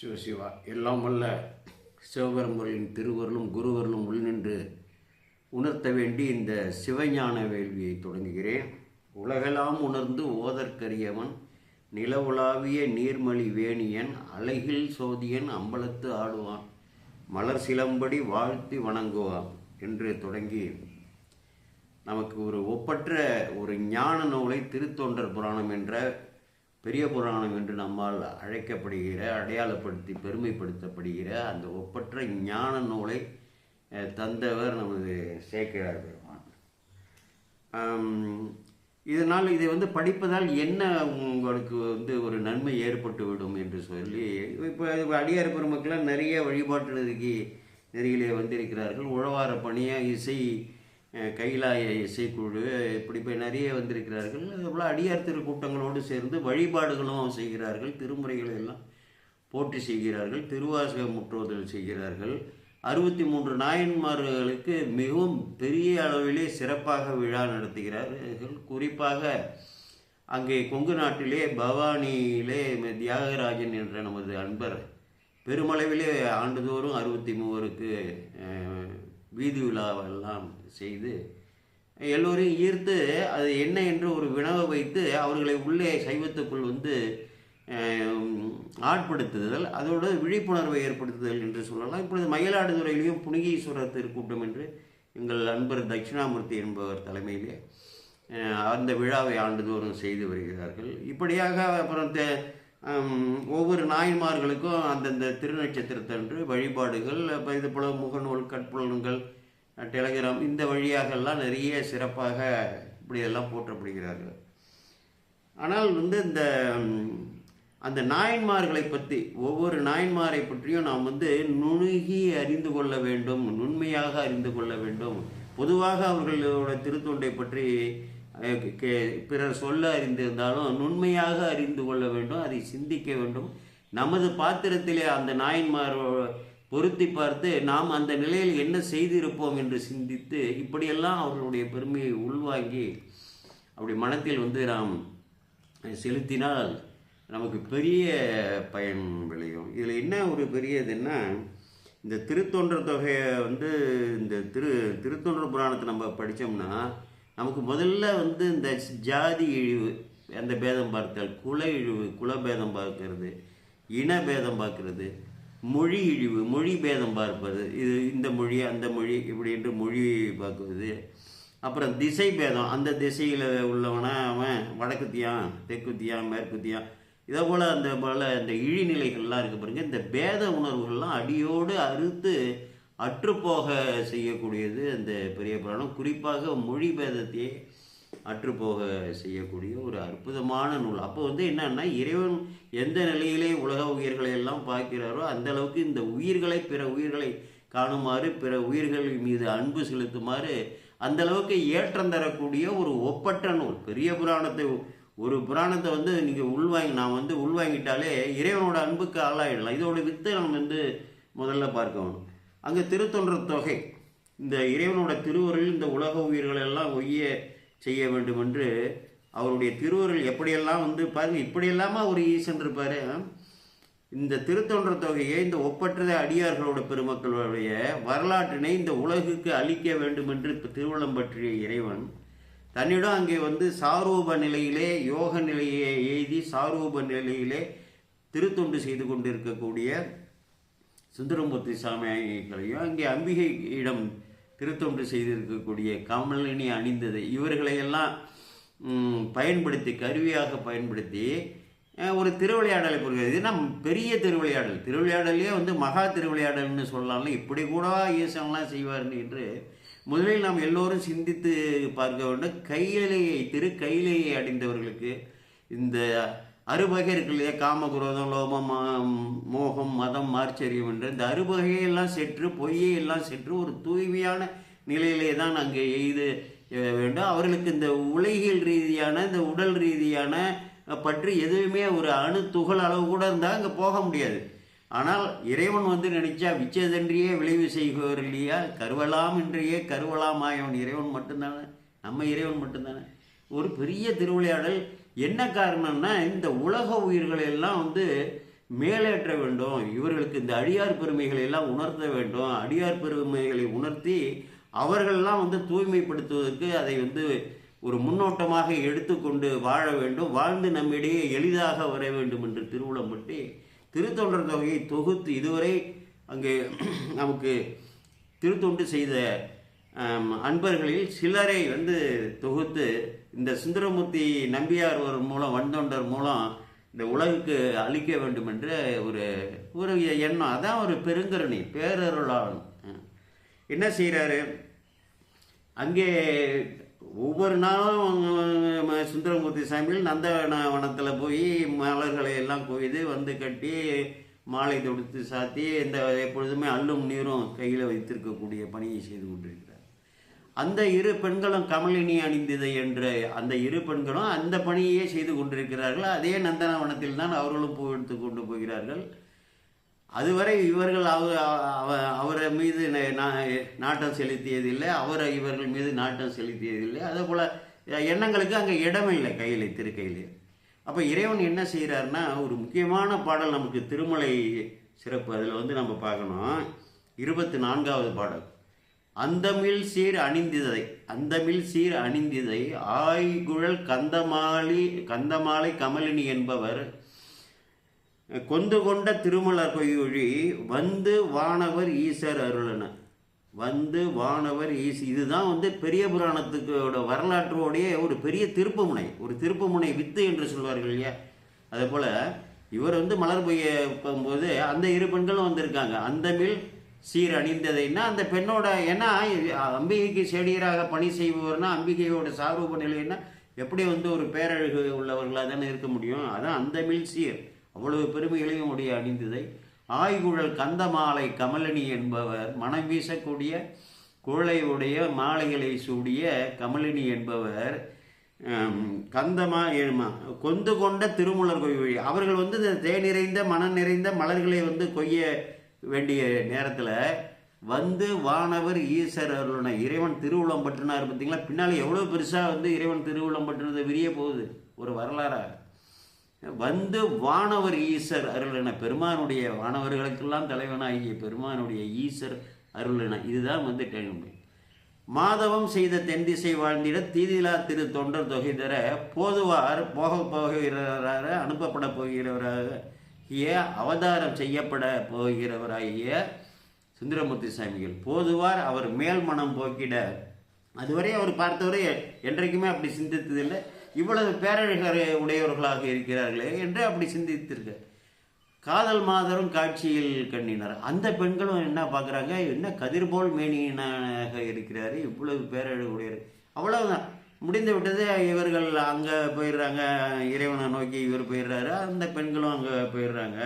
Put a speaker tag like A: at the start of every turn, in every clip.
A: சிவசிவா. எல்லாம் வல்ல சிவபெரும்பொருளின் திருவருளும் குருவருளும் உள்நின்று உணர்த்த வேண்டி இந்த சிவஞான வேள்வியை தொடங்குகிறேன். உலகெல்லாம் உணர்ந்து ஓதற்கரியவன் நிலவுலாவிய நீர்மலி வேணியன் அழகில் சோதியன் அம்பலத்து ஆடுவான் மலர் சிலம்படி வாழ்த்தி வணங்குவான் என்று தொடங்கி நமக்கு ஒரு ஒப்பற்ற ஒரு ஞான நூலை திருத்தொண்டர் புராணம் என்ற பெரிய புராணம் என்று நம்மால் அழைக்கப்படுகிற அடையாளப்படுத்தி பெருமைப்படுத்தப்படுகிற அந்த ஒப்பற்ற ஞான நூலை தந்தவர் நமது சேக்கிரார் பெருமான். இதனால் இதை வந்து படிப்பதால் என்ன உங்களுக்கு வந்து ஒரு நன்மை ஏற்பட்டு விடும் என்று சொல்லி இப்போ அடியார் பெருமக்கள்லாம் நிறைய வழிபாட்டு நெருக்கி நெறியிலே வந்திருக்கிறார்கள். உழவார பணியாக இசை கைலாய இசைக்குழு இப்படி இப்போ நிறைய வந்திருக்கிறார்கள். அதுபோல் அடியார் திருக்கூட்டங்களோடு சேர்ந்து வழிபாடுகளும் செய்கிறார்கள். திருமுறைகளை எல்லாம் போற்றி செய்கிறார்கள். திருவாசக முற்றோதல் செய்கிறார்கள். அறுபத்தி மூன்று நாயன்மார்களுக்கு மிகவும் பெரிய அளவிலே சிறப்பாக விழா நடத்துகிறார்கள். குறிப்பாக அங்கே கொங்கு நாட்டிலே பவானியிலே தியாகராஜன் என்ற நமது அன்பர் பெருமளவிலே ஆண்டுதோறும் அறுபத்தி மூவருக்கு வீதி விழாவெல்லாம் செய்து எல்லோரையும் ஈர்த்து அது என்ன என்று ஒரு வினவை வைத்து அவர்களை உள்ளே சைவத்துக்குள் வந்து ஆட்படுத்துதல் அதோடு விழிப்புணர்வை ஏற்படுத்துதல் என்று சொல்லலாம். இப்பொழுது மயிலாடுதுறையிலையும் புனிகீஸ்வரர் திருக்கூட்டம் என்று எங்கள் அன்பர் தட்சிணாமூர்த்தி என்பவர் தலைமையிலே அந்த விழாவை ஆண்டுதோறும் செய்து வருகிறார்கள். இப்படியாக அப்புறம் தே- ஒவ்வொரு நாயன்மார்களுக்கும் அந்தந்த திருநட்சத்திரத்தன்று வழிபாடுகள் அப்போ இது போல முகநூல் கட்புலன்கள் டெலகிராம் இந்த வழியாகலாம் நிறைய சிறப்பாக இப்படியெல்லாம் போற்றப்படுகிறார்கள். ஆனால் வந்து இந்த அந்த நாயன்மார்களை பற்றி ஒவ்வொரு நாயன்மாரை பற்றியும் நாம் வந்து நுணுகி அறிந்து கொள்ள வேண்டும் நுண்மையாக அறிந்து கொள்ள வேண்டும். பொதுவாக அவர்களோட திருத்தொண்டை பற்றி பிறர் சொல்ல அறிந்திருந்தாலும் நுண்மையாக அறிந்து கொள்ள வேண்டும் அதை சிந்திக்க வேண்டும். நமது பாத்திரத்திலே அந்த நாயன்மார் பொருத்தி பார்த்து நாம் அந்த நிலையில் என்ன செய்திருப்போம் என்று சிந்தித்து இப்படியெல்லாம் அவர்களுடைய பெருமையை உள்வாங்கி அப்படி மனத்தில் வந்து நாம் செலுத்தினால் நமக்கு பெரிய பயன் விளையும். இதில் என்ன ஒரு பெரியதுன்னா இந்த திருத்தொன்ற தொகையை வந்து இந்த திரு திருத்தொன்ற புராணத்தை நம்ம படித்தோம்னா நமக்கு முதல்ல வந்து இந்த ஜாதி இழிவு அந்த பேதம் பார்த்தல் குல இழிவு குலபேதம் பார்க்கறது இன பேதம் பார்க்கறது மொழி இழிவு மொழி பேதம் பார்ப்பது இது இந்த மொழி அந்த மொழி இப்படி என்று மொழி பார்க்குவது அப்புறம் திசை பேதம் அந்த திசையில் உள்ளவனா அவன் வடக்குத்தியான் தெற்குத்தியான் மேற்குத்தியான் இதே போல் அந்த போல் அந்த இழிநிலைகள்லாம் இருக்க பாருங்கள் இந்த பேத உணர்வுகள்லாம் அடியோடு அறுத்து அற்றுப்போக செய்யக்கூடியது அந்த பெரிய புராணம். குறிப்பாக மொழி பேதத்தையே அற்றுப்போக செய்யக்கூடிய ஒரு அற்புதமான நூல். அப்போ வந்து என்னன்னா இறைவன் எந்த நிலையிலே உலக உயிர்களை எல்லாம் பார்க்கிறாரோ அந்த அளவுக்கு இந்த உயிர்களை பிற உயிர்களை காணுமாறு பிற உயிர்கள் மீது அன்பு செலுத்துமாறு அந்த அளவுக்கு ஏற்றம் தரக்கூடிய ஒரு ஒப்பற்ற நூல். பெரிய புராணத்தை ஒரு புராணத்தை வந்து நீங்கள் உள்வாங்கி நான் வந்து உள்வாங்கிட்டாலே இறைவனோட அன்புக்கு ஆளாயிடலாம். இதோட வித்தை நம்ம வந்து முதல்ல பார்க்கணும் அங்கே திருத்தொன்ற தொகை. இந்த இறைவனோட திருவருள் இந்த உலக உயிர்கள் எல்லாம் ஒய்ய செய்ய வேண்டும் என்று அவருடைய திருவருள் எப்படியெல்லாம் வந்து பாருங்க இப்படியெல்லாமா ஒரு ஈசன் இருப்பார் இந்த திருத்தொன்ற தொகையை இந்த ஒப்பற்ற அடியார்களோட பெருமக்களுடைய வரலாற்றினை இந்த உலகுக்கு அளிக்க வேண்டும் என்று திருவள்ளம் பற்றிய இறைவன் தன்னிடம் அங்கே வந்து சாரூப நிலையிலே யோக நிலையை எய்தி சாரூப நிலையிலே திருத்தொண்டு செய்து கொண்டிருக்கக்கூடிய சுந்தரமூர்த்தி சாமிகளையும் அங்கே அம்பிகையிடம் திருத்தொண்டு செய்திருக்கக்கூடிய கமலினி அணிந்தது இவர்களையெல்லாம் பயன்படுத்தி கருவியாக பயன்படுத்தி ஒரு திருவிளையாடலை புரிகிறது. இது நம் பெரிய திருவிளையாடல்? திருவிளையாடலே வந்து மகா திருவிளையாடல்னு சொல்லலாம்ல. இப்படி கூட ஈசன்லாம் செய்வார் என்று முதலில் நாம் எல்லோரும் சிந்தித்து பார்க்க வேண்டும். கையிலேயே திரு கையிலேயே அடைந்தவர்களுக்கு இந்த அறுபகை இருக்கு இல்லையா காமகுரோதம் லோபம் மோகம் மதம் மார்ச்சரியம் என்ற இந்த அறுபகையெல்லாம் செற்று பொய்யை எல்லாம் செற்று ஒரு தூய்மையான நிலையிலே தான் அங்கே எய்து வேண்டும். அவர்களுக்கு இந்த உலகியல் ரீதியான இந்த உடல் ரீதியான பற்றி எதுவுமே ஒரு அணு துகள் அளவு கூட இருந்தால் அங்கே போக முடியாது. ஆனால் இறைவன் வந்து நினைச்சா விச்சதன்றியே விளைவு செய்கிறவர் இல்லையா? கருவலாம் இன்றையே கருவலாம் ஆயவன் இறைவன் மட்டும்தானே? நம்ம இறைவன் மட்டும்தானே? ஒரு பெரிய திருவிளையாடல் என்ன காரணம்னா இந்த உலக உயிர்களை எல்லாம் வந்து மேலேற்ற வேண்டும். இவர்களுக்கு இந்த அடியார் பெருமைகளை எல்லாம் உணர்த்த வேண்டும். அடியார் பெருமைகளை உணர்த்தி அவர்கள்லாம் வந்து தூய்மைப்படுத்துவதற்கு அதை வந்து ஒரு முன்னோட்டமாக எடுத்துக்கொண்டு வாழ வேண்டும். வாழ்ந்து நம்மிடையே எளிதாக வர வேண்டும் என்று திருவுளம் பற்றி திருத்தொண்டர் தொகையை தொகுத்து இதுவரை அங்கே நமக்கு திருத்தொண்டு செய்த அன்பர்களில் சிலரை வந்து தொகுத்து இந்த சுந்தரமூர்த்தி நம்பியார் ஒரு மூலம் வந்தொண்டர் மூலம் இந்த உலகுக்கு அளிக்க வேண்டும் என்று ஒரு ஒரு எண்ணம். அதான் ஒரு பெருங்கருணை பேரருளாளன். என்ன செய்கிறாரு அங்கே ஒவ்வொரு நாளும் சுந்தரமூர்த்தி சாமியில் நந்தவனத்தில் போய் மலர்களை எல்லாம் கொய்து வந்து கட்டி மாலை தொடுத்து சாத்தி இந்த எப்பொழுதுமே அல்லும் நீரும் கையில் வைத்திருக்கக்கூடிய பணியை செய்து கொண்டிருக்கிறார். அந்த இரு பெண்களும் கமலினி அணிந்தது என்று அந்த இரு பெண்களும் அந்த பணியே செய்து கொண்டிருக்கிறார்கள். அதே நந்தனவனத்தில் தான் அவர்களும் பூ எடுத்து கொண்டு போகிறார்கள். அதுவரை இவர்கள் அவர் அவ- அவரை மீது ந- நாட்டம் செலுத்தியதில்லை. அவரை இவர்கள் மீது நாட்டம் செலுத்தியதில்லை. அதே போல் எண்ணங்களுக்கு அங்கே இடமில்லை கையில் திருக்கையில். அப்போ இறைவன் என்ன செய்கிறாருன்னா ஒரு முக்கியமான பாடல் நமக்கு திருமலை சிறப்பு. அதில் வந்து நம்ம பார்க்கணும். இருபத்தி நான்காவது பாடல். அந்தமில் சீர் அணிந்திதை அந்தமில் சீர் அணிந்திதை ஆய்குழல் கந்தமாலி கந்தமாலை கமலினி என்பவர் கொந்து கொண்ட திருமலர் கொய்யொழி வந்து வானவர் ஈசர் அருளன. வந்து வானவர் ஈஸ் இதுதான் வந்து பெரிய புராணத்துக்கோட வரலாற்றோடைய ஒரு பெரிய திருப்புமுனை ஒரு திருப்புமுனை வித்து என்று சொல்வார்கள் இல்லையா? அதே போல் இவர் வந்து மலர் பொய்ய போகும்போது அந்த இரு பெண்களும் வந்திருக்காங்க. அந்தமிழ் சீர் அணிந்ததைன்னா அந்த பெண்ணோட ஏன்னா அம்பிகைக்கு செடியராக பணி செய்பவர்னா அம்பிகையோட சாரூப நிலைன்னா எப்படி வந்து ஒரு பேரழகு உள்ளவர்களாக தானே இருக்க முடியும்? அதான் அந்த மில் சீர். அவ்வளவு பெருமைகளையும் உடைய அணிந்ததை ஆய்குழல் கந்தமாலை கமலினி என்பவர் மனம் வீசக்கூடிய குழலையுடைய மாலைகளை சூடிய கமலினி என்பவர் கந்தமா எழுமா கொந்து கொண்ட திருமுலர் கொய்வழி அவர்கள் வந்து இந்த தேனிறைந்த மனம் நிறைந்த மலர்களை வந்து கொய்ய வேண்டிய நேரத்தில் வந்து வானவர் ஈஸ்வர் அருளனை இறைவன் திருவுளம் பற்றினார் பார்த்தீங்களா? பின்னால் எவ்வளோ பெருசாக வந்து இறைவன் திருவுளம் பற்றினது விரிய போகுது? ஒரு வரலாறாக வந்து வானவர் ஈஸ்வர் அருளென பெருமானுடைய வானவர்களுக்கெல்லாம் தலைவனாகிய பெருமானுடைய ஈஸ்வர் அருளென இதுதான் வந்து டெல்மை மாதவம் செய்த தென் திசை வாழ்ந்திட தீதிலா திரு தொண்டர் தொகை தர போதுவார் போக போகிறவராக அனுப்பப்பட போகிறவராக அவதாரம் செய்யப்பட போகிறவராகிய சுந்தரமூர்த்தி சாமிகள். போதுவார் அவர் மேல் மனம் போக்கிட. அதுவரை அவர் பார்த்தவரை என்றைக்குமே அப்படி சிந்தித்ததில்லை. இவ்வளவு பேரழகர் உடையவர்களாக இருக்கிறார்களே என்று அப்படி சிந்தித்திருக்க. காதல் மாதரும் காட்சியில் கண்ணினார். அந்த பெண்களும் என்ன பார்க்குறாங்க? என்ன கதிர்போல் மேனியனாக இருக்கிறாரு? இவ்வளவு பேரழகு உடையவர். அவ்வளவுதான். முடிந்து விட்டது இவர்கள் அங்கே போயிடுறாங்க. இறைவனை நோக்கி இவர் போயிடுறாரு. அந்த பெண்களும் அங்கே போயிடுறாங்க.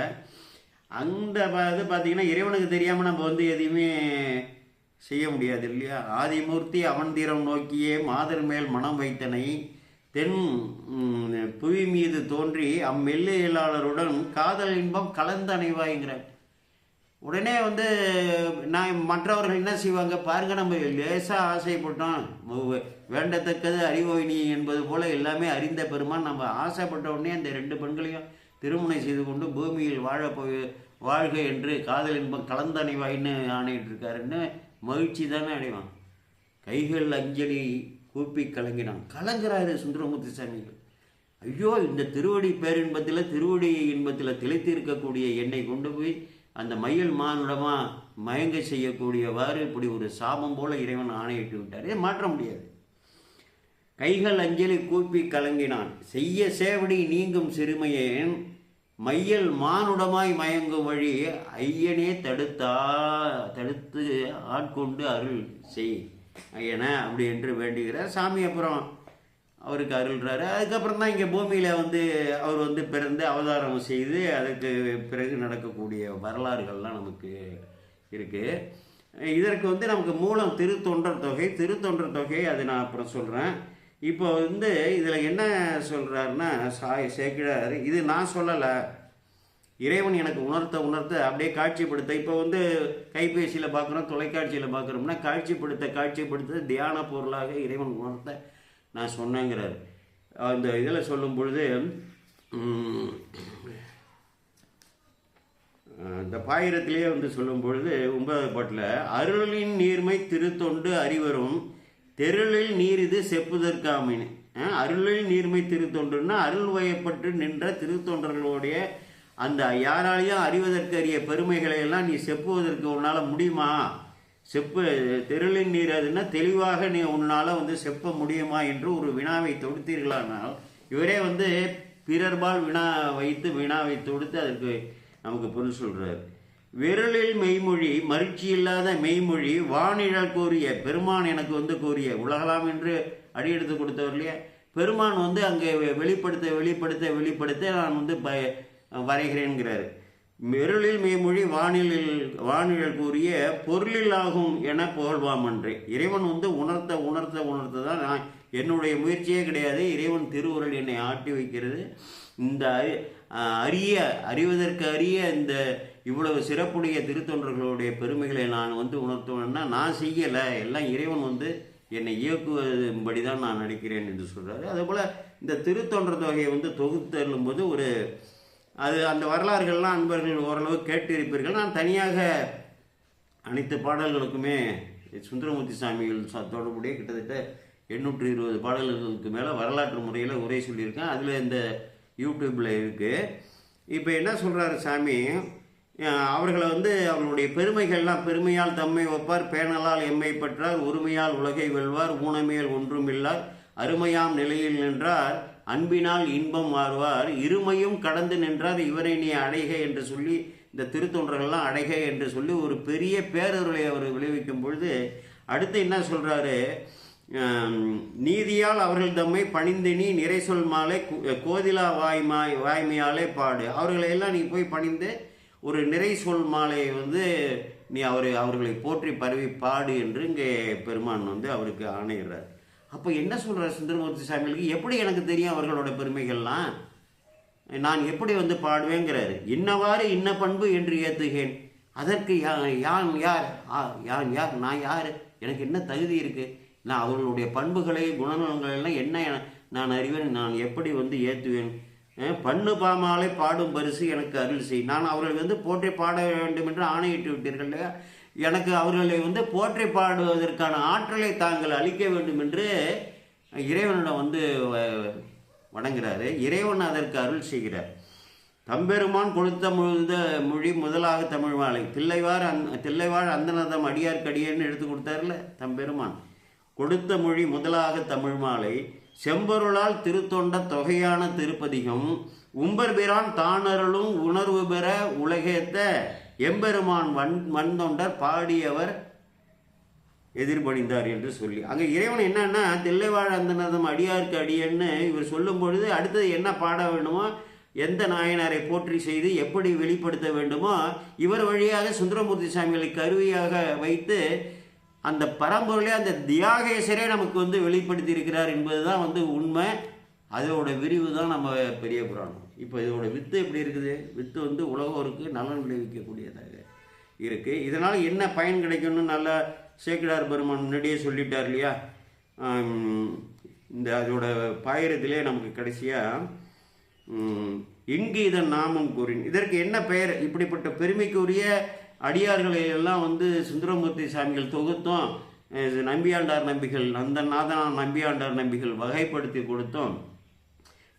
A: அந்த இது பார்த்தீங்கன்னா இறைவனுக்கு தெரியாமல் நம்ம வந்து எதையுமே செய்ய முடியாது இல்லையா? ஆதிமூர்த்தி அவன் தீரம் நோக்கியே மாதர் மேல் மனம் வைத்தனை. தென் புவி மீது தோன்றி அம்மெல்லியலாளருடன் காதல் இன்பம் கலந்து அணைவாய்ங்கிறார். உடனே வந்து நான் மற்றவர்கள் என்ன செய்வாங்க? பாருங்க நம்ம லேசாக ஆசைப்பட்டோம். வேண்டத்தக்கது அறிவோயினி என்பது போல எல்லாமே அறிந்த பெருமான். நம்ம ஆசைப்பட்ட உடனே அந்த ரெண்டு பெண்களையும் திருமணம் செய்து கொண்டு பூமியில் வாழ போய் வாழ்க என்று காதல் இன்பம் கலந்தணிவாயின்னு ஆணையிட்டு இருக்காருன்னு மகிழ்ச்சி தானே அடைவான். கைகள் அஞ்சலி கூப்பி கலங்கினான். கலங்குறாரு சுந்தரமூர்த்தி சாமிகள். ஐயோ இந்த திருவடி பேரின்பத்தில் திருவடி இன்பத்தில் திளைத்து இருக்கக்கூடிய என்னை கொண்டு போய் அந்த மயில் மானுடமா மயங்க செய்யக்கூடியவாறு இப்படி ஒரு சாபம் போல இறைவன் ஆணையிட்டு விட்டார். இதை மாற்ற முடியாது. கைகள் அஞ்சலி கூப்பி கலங்கினான். செய்ய சேவடி நீங்கும் சிறுமையேன். மையல் மானுடமாய் மயங்கும் வழி ஐயனே தடுத்தா தடுத்து ஆட்கொண்டு அருள் செய். ஐயனே அப்படி என்று வேண்டுகிறார். சாமி அப்புறம் அவருக்கு அருள்றாரு. அதுக்கப்புறம் தான் இங்கே பூமியில் வந்து அவர் வந்து பிறந்து அவதாரம் செய்து அதுக்கு பிறகு நடக்கக்கூடிய வரலாறுகள்லாம் நமக்கு இருக்குது இதற்கு வந்து நமக்கு மூலம் திருத்தொண்டர் தொகை திருத்தொண்டர் தொகை அது நான் அப்புறம் சொல்கிறேன் இப்போ வந்து இதில் என்ன சொல்கிறாருன்னா சாய் சேக்கிழார் இது நான் சொல்லலை. இறைவன் எனக்கு உணர்த்த உணர்த்த அப்படியே காட்சிப்படுத்த. இப்போ வந்து கைபேசியில் பார்க்குறோம் தொலைக்காட்சியில் பார்க்குறோம்னா காட்சிப்படுத்த காட்சிப்படுத்த தியான பொருளாக இறைவன் உணர்த்த நான் சொன்னேங்கிறார். அந்த இதில் சொல்லும் பொழுது இந்த பாயிரத்திலேயே வந்து சொல்லும் பொழுது ஒன்பதாவது பாட்டில் அருளின் நீர்மை திருத்தொண்டு அறிவரும் தெருளில் நீர் இது செப்புதற்காமின். அருளில் நீர்மை திருத்தொண்டுன்னா அருள் வயப்பட்டு நின்ற திருத்தொண்டர்களுடைய அந்த யாராலையும் அறிவதற்கரிய பெருமைகளை எல்லாம் நீ செப்புவதற்கு உன்னால் முடியுமா? செப்பு தெருளின் நீர் அதுன்னா தெளிவாக நீ உன்னால் வந்து செப்ப முடியுமா என்று ஒரு வினாவை தொடுத்தீர்களானால் இவரே வந்து பிறர்பால் வினா வைத்து வினாவை தொடுத்து அதற்கு நமக்கு பொருள் சொல்கிறார் விரலில் மெய்மொழி மகிழ்ச்சி இல்லாத மெய்மொழி வானிழல் கூறிய பெருமான் எனக்கு வந்து கூறிய உலகலாம் என்று அடியெடுத்து கொடுத்தவர் இல்லையா? பெருமான் வந்து அங்கே வெளிப்படுத்த வெளிப்படுத்த வெளிப்படுத்த நான் வந்து ப வரைகிறேன்கிறாரு. மெருளில் மேமொழி வானிலில் வானிழல் கூறிய பொருளில் ஆகும் என புகழ்வாமன்றே. இறைவன் வந்து உணர்த்த உணர்த்த உணர்த்த தான் நான் என்னுடைய முயற்சியே கிடையாது. இறைவன் திருவுருள் என்னை ஆட்டி வைக்கிறது. இந்த அறி- அரிய அறிவதற்கு அரிய இந்த இவ்வளவு சிறப்புடைய திருத்தொண்டர்களுடைய பெருமைகளை நான் வந்து உணர்த்தணும்னா நான் செய்யலை. எல்லாம் இறைவன் வந்து என்னை இயக்குவதுபடி தான் நான் நடிக்கிறேன் என்று சொல்றாரு. அதேபோல் இந்த திருத்தொன்ற தொகையை வந்து தொகுத்து போது ஒரு அது அந்த வரலாறுகள்லாம் அன்பர்கள் ஓரளவு கேட்டிருப்பீர்கள். நான் தனியாக அனைத்து பாடல்களுக்குமே சுந்தரமூர்த்தி சாமிகள் தொடர்புடைய கிட்டத்தட்ட எண்ணூற்றி இருபது பாடல்களுக்கு மேலே வரலாற்று முறையில் உரை சொல்லியிருக்கேன். அதில் இந்த யூடியூப்பில் இருக்குது இப்போ என்ன சொல்கிறாரு சாமி? அவர்களை வந்து அவர்களுடைய பெருமைகள்லாம் பெருமையால் தம்மை வைப்பார் பேணலால் எம்மை பெற்றார் உரிமையால் உலகை வெல்வார் ஊனமேல் ஒன்றுமில்லார் அருமையாம் நிலையில் நின்றார். அன்பினால் இன்பம் மாறுவார். இருமையும் கடந்து நின்றார். இவரை நீ அடைக என்று சொல்லி இந்த திருத்தொன்றர்கள்லாம் அடைக என்று சொல்லி ஒரு பெரிய பேரருளை அவர் விளைவிக்கும் பொழுது அடுத்து என்ன சொல்கிறாரு நீதியால் அவர்கள் தம்மை பணிந்தினி நிறை சொல் மாலை கோதிலா வாய்மாய் வாய்மையாலே பாடு. அவர்களை எல்லாம் நீ போய் பணிந்து ஒரு நிறை சொல் மாலையை வந்து நீ அவர் அவர்களை போற்றி பரவி பாடு என்று இங்கே பெருமான் வந்து அவருக்கு ஆணையிடுறார். அப்போ என்ன சொல்றார் சுந்தரமூர்த்தி சாமிகளுக்கு? எப்படி எனக்கு தெரியும் அவர்களோட பெருமைகள்லாம்? நான் எப்படி வந்து பாடுவேங்கிறாரு. இன்னவாறு இன்ன பண்பு என்று ஏத்துகேன். அதற்கு யா- யான் யார்? ஆ, யான் யார்? நான் யார்? எனக்கு என்ன தகுதி இருக்கு? நான் அவர்களுடைய பண்புகளை குணநலன்கள் எல்லாம் என்ன நான் அறிவேன் நான் எப்படி வந்து ஏற்றுவேன் பண்ணு பாமாலை பாடும் பரிசு எனக்கு அருள் செய். நான் அவர்களை வந்து போற்றி பாட வேண்டும் என்று ஆணையிட்டு விட்டீர்கள் இல்லையா? எனக்கு அவர்களை வந்து போற்றி பாடுவதற்கான ஆற்றலை தாங்கள் அளிக்க வேண்டும் என்று இறைவனிடம் வந்து வ- வணங்குறாரு. இறைவன் அதற்கு அருள் செய்கிறார். தம்பெருமான் கொடுத்த முழுந்த மொழி முதலாக தமிழ் மாலை தில்லைவார் அந் தில்லைவாழ் அந்தநதம் அடியார்க்கடியேன்னு எடுத்து கொடுத்தார்ல தம்பெருமான். கொடுத்த மொழி முதலாக தமிழ் மாலை. செம்பொருளால் திருத்தொண்ட தொகையான திருப்பதிகம். உம்பர்பிரான் தானருளும் உணர்வு பெற உலகேத்த எம்பெருமான் வன் வந்தொண்டர் பாடியவர் எதிர்பணிந்தார் என்று சொல்லி. அங்கே இறைவன் என்னன்னா தில்லைவாழ் அந்தனதம் அடியார்க்கு அடியன்னு இவர் சொல்லும் பொழுது அடுத்தது என்ன பாட வேண்டுமோ எந்த நாயனாரை போற்றி செய்து எப்படி வெளிப்படுத்த வேண்டுமோ இவர் வழியாக சுந்தரமூர்த்தி சாமிகளை கருவியாக வைத்து அந்த பரம்பொருளே அந்த தியாகேசரே நமக்கு வந்து வெளிப்படுத்தி இருக்கிறார் என்பதுதான் வந்து உண்மை. அதோட விரிவு தான் நம்ம பெரிய புராணம். இப்போ இதோட வித்து எப்படி இருக்குது? வித்து வந்து உலகோருக்கு நலன் விளைவிக்கக்கூடியதாக இருக்குது இதனால் என்ன பயன் கிடைக்கும்னு நல்லா சேக்கிடார் பெருமான் முன்னாடியே சொல்லிட்டார் இல்லையா? இந்த அதோட பாயிரத்திலே நமக்கு கடைசியாக எங்கு இதன் நாமம் கூறின். இதற்கு என்ன பெயர்? இப்படிப்பட்ட பெருமைக்குரிய அடியார்களை எல்லாம் வந்து சுந்தரமூர்த்தி சாமிகள் தொகுத்தோம் நம்பியாண்டார் நம்பிகள் அந்த நாதனார் நம்பியாண்டார் நம்பிகள் வகைப்படுத்தி கொடுத்தோம்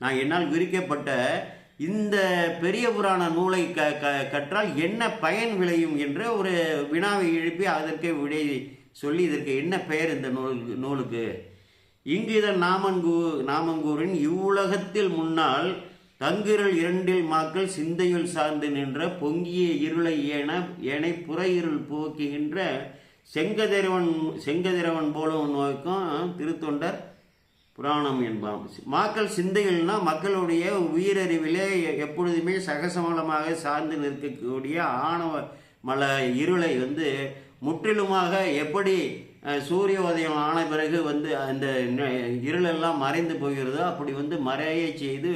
A: நான் என்னால் விரிக்கப்பட்ட இந்த பெரிய புராண நூலை க க கற்றால் என்ன பயன் விளையும் என்று ஒரு வினாவை எழுப்பி அதற்கு விடை சொல்லி இதற்கு என்ன பெயர் இந்த நூலுக்கு நூலுக்கு? இங்கு இதன் நாமன்கூ நாமங்கூரின் இவ்வுலகத்தில் முன்னால் தங்கிரல் இரண்டில் மாக்கள் சிந்தையுள் சார்ந்து நின்ற பொங்கிய இருளை ஏன ஏனை புற இருள் போக்குகின்ற செங்கதிரவன் செங்கதிரவன் போலும் நோய்க்கும் திருத்தொண்டர் புராணம் என்பாம் மக்கள் சிந்தைகள்னா மக்களுடைய உயிரறிவிலே எப்பொழுதுமே சகசமலமாக சார்ந்து நிற்கக்கூடிய ஆணவ மல இருளை வந்து முற்றிலுமாக எப்படி சூரிய உதயம் ஆன பிறகு வந்து அந்த இருளெல்லாம் மறைந்து போகிறதோ அப்படி வந்து மறைய செய்து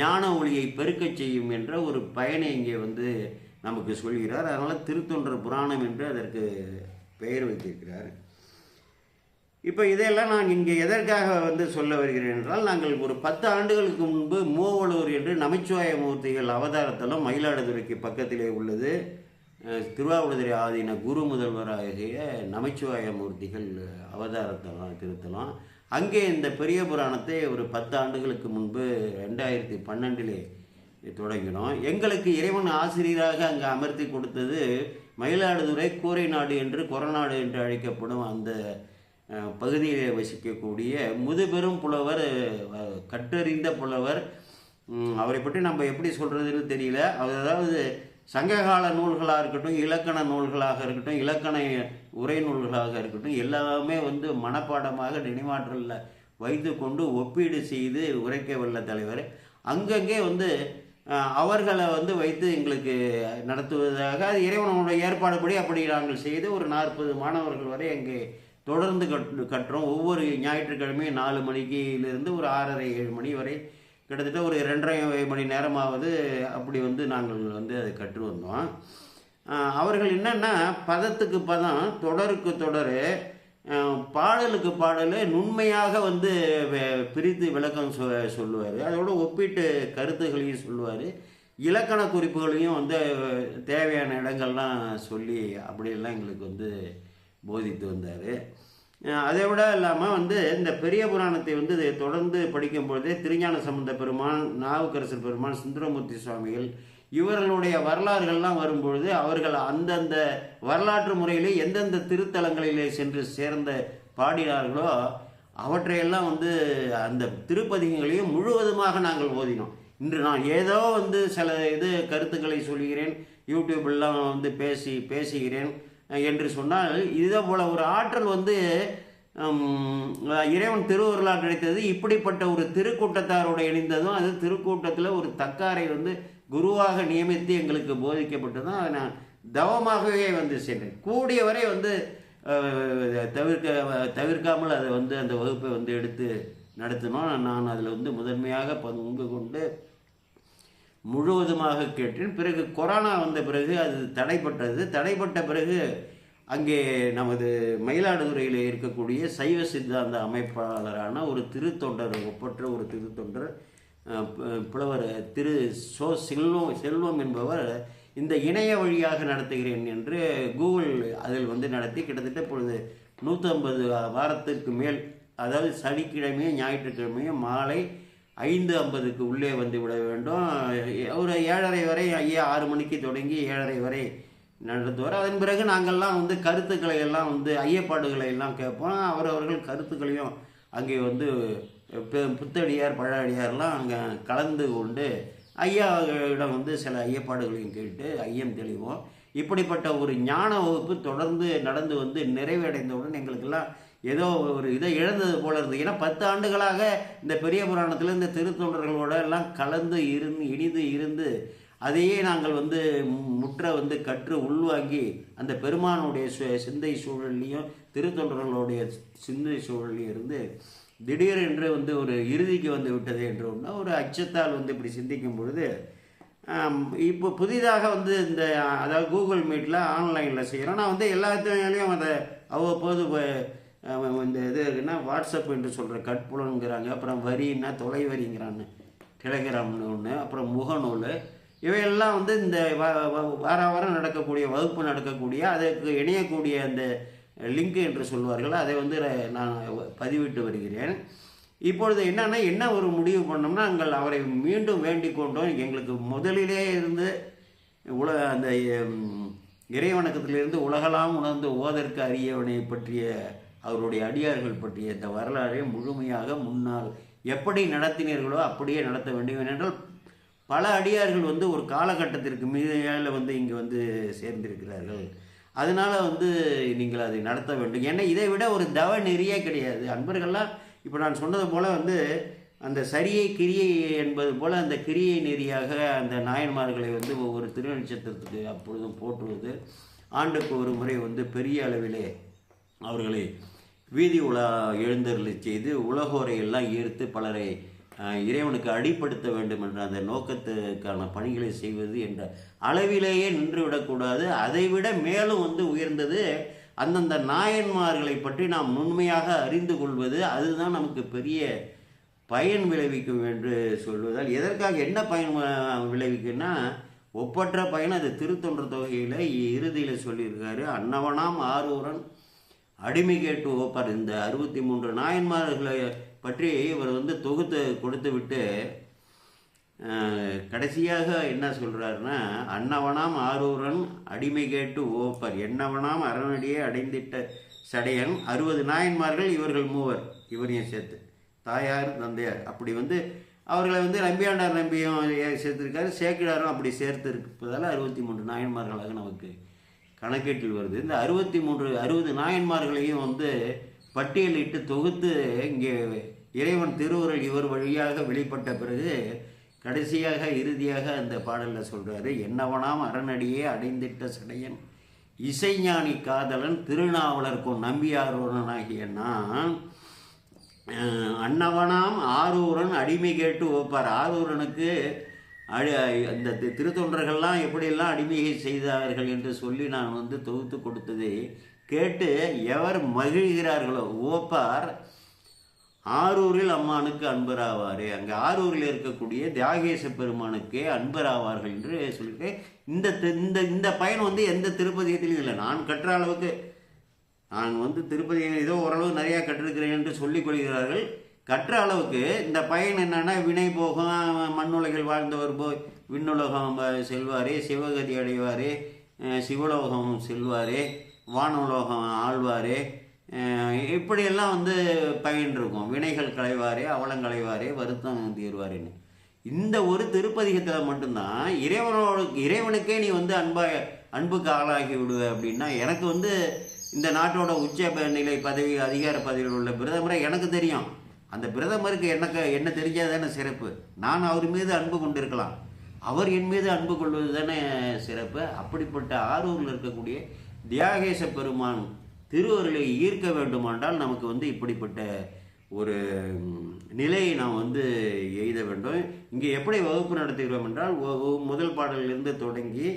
A: ஞான ஒளியை பெருக்கச் செய்யும் என்ற ஒரு பயனை இங்கே வந்து நமக்கு சொல்கிறார். அதனால் திருத்தொண்டர் புராணம் என்று அதற்கு பெயர் வைத்திருக்கிறார். இப்போ இதையெல்லாம் நான் இங்கே எதற்காக வந்து சொல்ல வருகிறேன் என்றால் நாங்கள் ஒரு பத்து ஆண்டுகளுக்கு முன்பு மூவலூர் என்று நமச்சிவாய மூர்த்திகள் அவதாரத்தலம் மயிலாடுதுறைக்கு பக்கத்திலே உள்ளது. அஹ், ஆதீன குரு முதல்வராகிய நமச்சிவாய மூர்த்திகள் அவதாரத்தலம் திருத்தலம். அங்கே இந்த பெரிய புராணத்தை ஒரு பத்து ஆண்டுகளுக்கு முன்பு ரெண்டாயிரத்தி பன்னெண்டிலே தொடங்கினோம். எங்களுக்கு இறைவன் ஆசிரியராக அங்கே அமர்த்தி கொடுத்தது மயிலாடுதுறை கூரை நாடு என்று கொரநாடு என்று அழைக்கப்படும் அந்த பகுதியிலே வசிக்கக்கூடிய முதுபெரும் புலவர் கட்டறிந்த கற்றறிந்த புலவர். அவரை பற்றி நம்ம எப்படி சொல்கிறதுன்னு தெரியல. அதாவது சங்ககால நூல்களாக இருக்கட்டும் இலக்கண நூல்களாக இருக்கட்டும் இலக்கண உரை நூல்களாக இருக்கட்டும் எல்லாமே வந்து மனப்பாடமாக நினைவாற்றலில் வைத்து கொண்டு ஒப்பீடு செய்து உரைக்க வல்ல தலைவர். அங்கங்கே வந்து அவர்களை வந்து வைத்து எங்களுக்கு நடத்துவதாக அது இறைவனுடைய ஏற்பாடுபடி அப்படி நாங்கள் செய்து ஒரு நாற்பது மாணவர்கள் வரை அங்கே தொடர்ந்து கட் கட்டுறோம். ஒவ்வொரு ஞாயிற்றுக்கிழமையும் நாலு மணிக்கிலிருந்து ஒரு ஆறரை ஏழு மணி வரை கிட்டத்தட்ட ஒரு ரெண்டரை மணி நேரமாவது அப்படி வந்து நாங்கள் வந்து அதை கற்று வந்தோம். அவர்கள் என்னென்னா பதத்துக்கு பதம் தொடருக்கு தொடர் பாடலுக்கு பாடல் நுண்மையாக வந்து பிரித்து விளக்கம் சொ சொல்லுவார். அதோட ஒப்பீட்டு கருத்துகளையும் சொல்லுவார். இலக்கண குறிப்புகளையும் வந்து தேவையான இடங்கள்லாம் சொல்லி அப்படியெல்லாம் எங்களுக்கு வந்து போதித்து வந்தார். அதை விட இல்லாமல் வந்து இந்த பெரிய புராணத்தை வந்து இதை தொடர்ந்து படிக்கும் பொழுதே திருஞான சம்பந்த பெருமான் நாவுக்கரசர் பெருமான் சுந்தரமூர்த்தி சுவாமிகள் இவர்களுடைய வரலாறுகள்லாம் வரும்பொழுது அவர்கள் அந்தந்த வரலாற்று முறையிலே எந்தெந்த திருத்தலங்களிலே சென்று சேர்ந்த பாடினார்களோ அவற்றையெல்லாம் வந்து அந்த திருப்பதிகங்களையும் முழுவதுமாக நாங்கள் ஓதினோம். இன்று நான் ஏதோ வந்து சில இது கருத்துக்களை சொல்கிறேன் யூடியூப்லாம் வந்து பேசி பேசுகிறேன் என்று சொன்னால் இதே போல் ஒரு ஆற்றல் வந்து இறைவன் திருவருளால் கிடைத்தது. இப்படிப்பட்ட ஒரு திருக்கூட்டத்தாரோட இணைந்ததும் அது திருக்கூட்டத்தில் ஒரு தக்காரை வந்து குருவாக நியமித்து எங்களுக்கு போதிக்கப்பட்டதும் அதை நான் தவமாகவே வந்து சென்றேன் கூடியவரை வந்து தவிர்க்க தவிர்க்காமல் அதை வந்து அந்த வகுப்பை வந்து எடுத்து நடத்தினோம். நான் அதில் வந்து முதன்மையாக பங்கு கொண்டு முழுவதுமாக கேட்டேன். பிறகு கொரோனா வந்த பிறகு அது தடைப்பட்டது. தடைப்பட்ட பிறகு அங்கே நமது மயிலாடுதுறையில் இருக்கக்கூடிய சைவ சித்தாந்த அமைப்பாளரான ஒரு திருத்தொண்டர் ஒப்பற்ற ஒரு திருத்தொண்டர் புலவர் திரு சோ செல்வம் செல்வம் என்பவர் இந்த இணைய வழியாக நடத்துகிறேன் என்று கூகுள் அதில் வந்து நடத்தி கிட்டத்தட்ட இப்பொழுது நூற்றம்பது வாரத்திற்கு மேல் அதாவது சனிக்கிழமையும் ஞாயிற்றுக்கிழமையும் மாலை ஐந்து ஐம்பதுக்கு உள்ளே வந்து விட வேண்டும். ஒரு ஏழரை வரை ஐயா ஆறு மணிக்கு தொடங்கி ஏழரை வரை நடத்துவார் அதன் பிறகு நாங்கள்லாம் வந்து கருத்துக்களை எல்லாம் வந்து ஐயப்பாடுகளை எல்லாம் கேட்போம். அவரவர்கள் கருத்துக்களையும் அங்கே வந்து புத்தடியார் பழடியார்லாம் அங்கே கலந்து கொண்டு ஐயாவிடம் வந்து சில ஐயப்பாடுகளையும் கேட்டு ஐயம் தெளிவோம். இப்படிப்பட்ட ஒரு ஞான வகுப்பு தொடர்ந்து நடந்து வந்து நிறைவடைந்தவுடன் எங்களுக்கெல்லாம் ஏதோ ஒரு இதை இழந்தது போல இருந்தது. ஏன்னா பத்து ஆண்டுகளாக இந்த பெரிய புராணத்தில் இந்த திருத்தொண்டர்களோட எல்லாம் கலந்து இருந்து இனிது இருந்து அதையே நாங்கள் வந்து முற்ற வந்து கற்று உள்வாங்கி அந்த பெருமானுடைய சு- சிந்தை சூழல்லையும் திருத்தொண்டர்களுடைய சிந்தை சூழல்லையும் இருந்து திடீரென்று வந்து ஒரு இறுதிக்கு வந்து விட்டது என்று ஒன்று ஒரு அச்சத்தால் வந்து இப்படி சிந்திக்கும் பொழுது இப்போ புதிதாக வந்து இந்த அதாவது கூகுள் மீட்டில் ஆன்லைனில் செய்கிறோம் நான் வந்து எல்லாத்தையும் அதை அவ்வப்போது இந்த இது இருக்குன்னா வாட்ஸ்அப் என்று சொல்கிற கட்புலனுங்கிறாங்க அப்புறம் வரின்னா தொலை வரிங்கிறான்னு டெலிகிராம்னு ஒன்று அப்புறம் முகநூல். இவையெல்லாம் வந்து இந்த வ- வ- வார வாரம் நடக்கக்கூடிய வகுப்பு நடக்கக்கூடிய அதற்கு இணையக்கூடிய அந்த லிங்க் என்று சொல்வார்கள். அதை வந்து நான் பதிவிட்டு வருகிறேன். இப்பொழுது என்னன்னா என்ன ஒரு முடிவு பண்ணோம்னா நாங்கள் அவரை மீண்டும் வேண்டிக் கொண்டோம். எங்களுக்கு முதலிலே இருந்து உல அந்த இறைவணக்கத்திலிருந்து உலகலாம் உணர்ந்து ஓதற்கு அரியவனை பற்றிய அவருடைய அடியார்கள் பற்றிய இந்த வரலாறை முழுமையாக முன்னால் எப்படி நடத்தினீர்களோ அப்படியே நடத்த வேண்டும். ஏனென்றால் பல அடியார்கள் வந்து ஒரு காலகட்டத்திற்கு மீதால வந்து இங்கே வந்து சேர்ந்திருக்கிறார்கள். அதனால் வந்து நீங்கள் அதை நடத்த வேண்டும். ஏன்னா இதை விட ஒரு தவ நெறியே கிடையாது. அன்பர்கள்லாம் இப்போ நான் சொன்னது போல் வந்து அந்த சரியை கிரியை என்பது போல் அந்த கிரியை நெறியாக அந்த நாயன்மார்களை வந்து ஒவ்வொரு திருநட்சத்திரத்துக்கு அப்பொழுதும் போற்றுவது ஆண்டுக்கு ஒரு முறை வந்து பெரிய அளவிலே அவர்களை வீதி உலா எழுந்தருளை செய்து உலகோரை எல்லாம் ஈர்த்து பலரை இறைவனுக்கு அடிப்படுத்த வேண்டும் என்ற அந்த நோக்கத்துக்கான பணிகளை செய்வது என்ற அளவிலேயே நின்று விடக்கூடாது அதைவிட மேலும் வந்து உயர்ந்தது அந்தந்த நாயன்மார்களை பற்றி நாம் நுண்மையாக அறிந்து கொள்வது. அதுதான் நமக்கு பெரிய பயன் விளைவிக்கும் என்று சொல்வதால் எதற்காக என்ன பயன் விளைவிக்குன்னா ஒப்பற்ற பயன் அது திருத்தொன்ற தொகையில் இறுதியில் சொல்லியிருக்காரு. அன்னவனாம் ஆரூரன் அடிமை கேட்டு ஓப்பர் இந்த அறுபத்தி மூன்று நாயன்மார்களை பற்றி இவர் வந்து தொகுத்து கொடுத்து விட்டு கடைசியாக என்ன சொல்கிறாருன்னா அன்னவனாம் ஆரூரன் அடிமை கேட்டு ஓப்பர் என்னவனாம் அரணடியே அடைந்திட்ட சடையன். அறுபது நாயன்மார்கள் இவர்கள் மூவர் இவரையும் சேர்த்து. தாயார் தந்தையார். அப்படி வந்து அவர்களை வந்து நம்பியாண்டார் நம்பியும் சேர்த்துருக்காரு. சேக்கிடாரும் அப்படி சேர்த்து இருப்பதால் அறுபத்தி மூன்று நாயன்மார்களாக நமக்கு கணக்கீட்டில் வருது. இந்த அறுபத்தி மூன்று அறுபது நாயன்மார்களையும் வந்து பட்டியலிட்டு தொகுத்து இங்கே இறைவன் திருவுருள் இவர் வழியாக வெளிப்பட்ட பிறகு கடைசியாக இறுதியாக அந்த பாடலில் சொல்கிறாரு என்னவனாம் அரணடியே அடைந்திட்ட சடையன் இசைஞானி காதலன் திருநாவலர்க்கும் நம்பியாரூரனாகிய நான் அன்னவனாம் ஆரூரன் அடிமை கேட்டு ஒப்பார் ஆரூரனுக்கு அடி அந்த தி- திருத்தொண்டர்கள்லாம் எப்படியெல்லாம் அடிமையை செய்தார்கள் என்று சொல்லி நான் வந்து தொகுத்து கொடுத்ததை கேட்டு எவர் மகிழ்கிறார்களோ ஓப்பார் ஆரூரில் அம்மானுக்கு அன்பராவார். அங்கே ஆரூரில் இருக்கக்கூடிய தியாகேச பெருமானுக்கே அன்பராவார்கள் என்று சொல்லிட்டு இந்த இந்த இந்த பயன் வந்து எந்த திருப்பதியத்திலும் இல்லை. நான் கற்ற அளவுக்கு நான் வந்து திருப்பதி ஏதோ ஓரளவு நிறையா கற்றிருக்கிறேன் என்று சொல்லிக் கொள்கிறார்கள். கற்ற அளவுக்கு இந்த பயன் என்னன்னா வினை போகும் மண்ணுலகில் வாழ்ந்தவர் போய் விண்ணுலகம் செல்வார் சிவகதி அடைவார் சிவலோகம் செல்வார் வானுலோகம் ஆழ்வார் இப்படியெல்லாம் வந்து பயன் இருக்கும் வினைகள் களைவார் அவலம் களைவார் வருத்தம் தீர்வாருன்னு இந்த ஒரு திருப்பதிகத்தில் மட்டும்தான் இறைவனோடு இறைவனுக்கே நீ வந்து அன்பா அன்புக்கு ஆளாகி விடுவ அப்படின்னா எனக்கு வந்து இந்த நாட்டோட உச்ச நிலை பதவி அதிகார பதவியில் உள்ள பிரதமரை எனக்கு தெரியும். அந்த பிரதமருக்கு எனக்கு என்ன தெரிஞ்சாதானே சிறப்பு? நான் அவர் மீது அன்பு கொண்டிருக்கலாம். அவர் என் மீது அன்பு கொள்வது தானே சிறப்பு? அப்படிப்பட்ட ஆரூரில் இருக்கக்கூடிய தியாகேச பெருமான் திருவருளை ஈர்க்க வேண்டுமானால் நமக்கு வந்து இப்படிப்பட்ட ஒரு நிலையை நாம் வந்து எய்த வேண்டும். இங்கே எப்படி வகுப்பு நடத்துகிறோம் என்றால் முதல் பாடலிலிருந்து தொடங்கி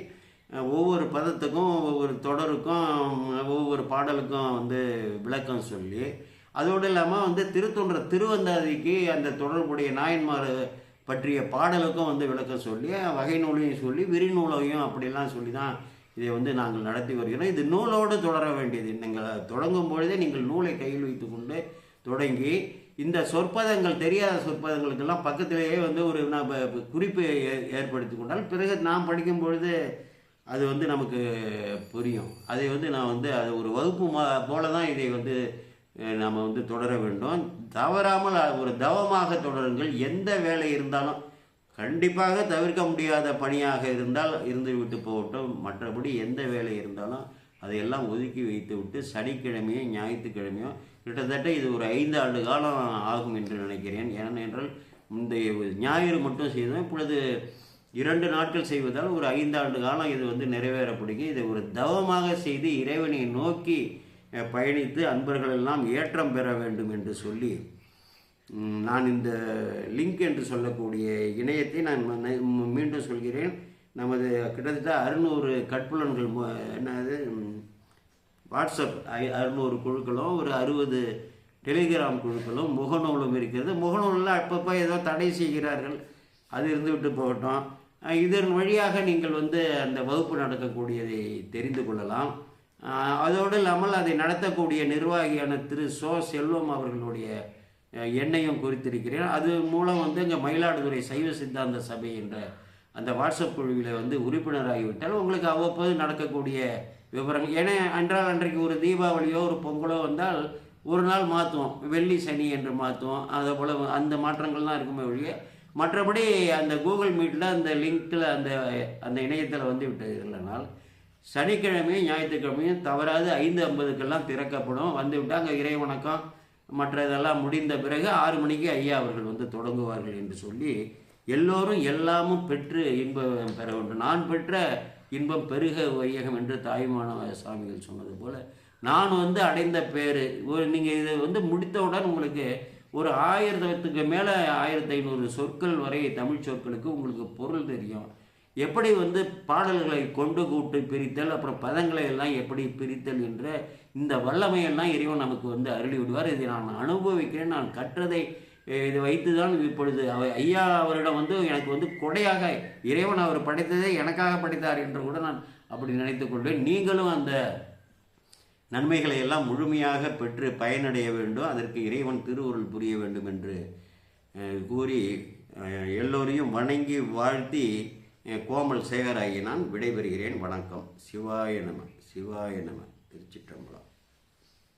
A: ஒவ்வொரு பதத்துக்கும் ஒவ்வொரு தொடருக்கும் ஒவ்வொரு பாடலுக்கும் வந்து விளக்கம் சொல்லி அதோடு இல்லாமல் வந்து திருத்தொன்ற திருவந்தாதிக்கு அந்த தொடர்புடைய நாயன்மார் பற்றிய பாடலுக்கும் வந்து விளக்கம் சொல்லி வகை நூலையும் சொல்லி விரிநூலையும் அப்படிலாம் சொல்லி தான் இதை வந்து நாங்கள் நடத்தி வருகிறோம். இது நூலோடு தொடர வேண்டியது. நீங்கள் தொடங்கும் பொழுதே நீங்கள் நூலை கையில் வைத்து கொண்டு தொடங்கி இந்த சொற்பதங்கள் தெரியாத சொற்பதங்களுக்கெல்லாம் பக்கத்திலேயே வந்து ஒரு நம்ம குறிப்பு ஏ- ஏற்படுத்தி கொண்டால் பிறகு நாம் படிக்கும் பொழுது அது வந்து நமக்கு புரியும். அதை வந்து நான் வந்து அது ஒரு வகுப்பு போல தான் இதை வந்து நாம் வந்து தொடர வேண்டும். தவறாமல் ஒரு தவமாக தொடருங்கள். எந்த வேலை இருந்தாலும் கண்டிப்பாக தவிர்க்க முடியாத பணியாக இருந்தால் இருந்து விட்டு போகட்டும். மற்றபடி எந்த வேலை இருந்தாலும் அதையெல்லாம் ஒதுக்கி வைத்து விட்டு சனிக்கிழமையும் ஞாயிற்றுக்கிழமையும் கிட்டத்தட்ட இது ஒரு ஐந்து ஆண்டு காலம் ஆகும் என்று நினைக்கிறேன். ஏனென்றால் இந்த ஞாயிறு மட்டும் செய்தோம். இப்பொழுது இரண்டு நாட்கள் செய்வதால் ஒரு ஐந்தாண்டு காலம் இது வந்து நிறைவேறப்படுகிறது. இதை ஒரு தவமாக செய்து இறைவனை நோக்கி பயணித்து அன்பர்கள் எல்லாம் ஏற்றம் பெற வேண்டும் என்று சொல்லி நான் இந்த லிங்க் என்று சொல்லக்கூடிய இணையத்தை நான் ம- மீண்டும் சொல்கிறேன். நமது கிட்டத்தட்ட அறுநூறு கட்புலன்கள் மு- என்னது வாட்ஸ்அப் ஐ- அறுநூறு குழுக்களும் ஒரு அறுபது டெலிகிராம் குழுக்களும் முகநூலும் இருக்கிறது. முகநூலில் அப்பப்போ ஏதோ தடை செய்கிறார்கள். அது இருந்துவிட்டு போகட்டும். இதன் வழியாக நீங்கள் வந்து அந்த வகுப்பு நடக்கக்கூடியதை தெரிந்து கொள்ளலாம். அதோடு இல்லாமல் அதை நடத்தக்கூடிய நிர்வாகியான திரு சோ செல்வம் அவர்களுடைய எண்ணையும் குறித்திருக்கிறேன். அது மூலம் வந்து இங்கே மயிலாடுதுறை சைவ சித்தாந்த சபை என்ற அந்த வாட்ஸ்அப் குழுவில் வந்து உறுப்பினராகிவிட்டால் உங்களுக்கு அவ்வப்போது நடக்கக்கூடிய விவரங்கள். ஏன்னா அன்றால் அன்றைக்கு ஒரு தீபாவளியோ ஒரு பொங்கலோ வந்தால் ஒரு நாள் மாற்றுவோம் வெள்ளி சனி என்று மாற்றுவோம் அதே போல் அந்த மாற்றங்கள் தான் இருக்குமே ஒழிய மற்றபடி அந்த கூகுள் மீட்டில் அந்த லிங்க்கில் அந்த அந்த இணையத்தில் வந்து விட்டது இல்லைனால் சனிக்கிழமையும் ஞாயிற்றுக்கிழமையும் தவறாது ஐந்து ஐம்பதுக்கெல்லாம் திறக்கப்படும். வந்து அங்கே இறை வணக்கம் மற்ற இதெல்லாம் முடிந்த பிறகு ஆறு மணிக்கு ஐயா அவர்கள் வந்து தொடங்குவார்கள் என்று சொல்லி எல்லோரும் எல்லாமும் பெற்று இன்பம் பெற வேண்டும். நான் பெற்ற இன்பம் பெருக வையகம் என்று தாய்மான சுவாமிகள் சொன்னது போல் நான் வந்து அடைந்த பேர் நீங்கள் இதை வந்து முடித்தவுடன் உங்களுக்கு ஒரு ஆயிரத்துக்கு மேலே ஆயிரத்தி ஐநூறு சொற்கள் வரை தமிழ் சொற்களுக்கு உங்களுக்கு பொருள் தெரியும். எப்படி வந்து பாடல்களை கொண்டு கூட்டு பிரித்தல் அப்புறம் பதங்களை எல்லாம் எப்படி பிரித்தல் என்ற இந்த வல்லமையெல்லாம் இறைவன் நமக்கு வந்து அருளி விடுவார். இதை நான் அனுபவிக்கிறேன். நான் கற்றதை இதை வைத்து தான் இப்பொழுது அவ ஐயா அவரிடம் வந்து எனக்கு வந்து கொடையாக இறைவன் அவர் படைத்ததே எனக்காக படைத்தார் என்று கூட நான் அப்படி நினைத்து கொள்வேன். நீங்களும் அந்த நன்மைகளை எல்லாம் முழுமையாக பெற்று பயனடைய வேண்டும். அதற்கு இறைவன் திருவுருள் புரிய வேண்டும் என்று கூறி எல்லோரையும் வணங்கி வாழ்த்தி அஹ், கோமல் சேகராகி நான் விடைபெறுகிறேன். வணக்கம். சிவாய நம. சிவாய நம. திருச்சிற்றம்பலம்.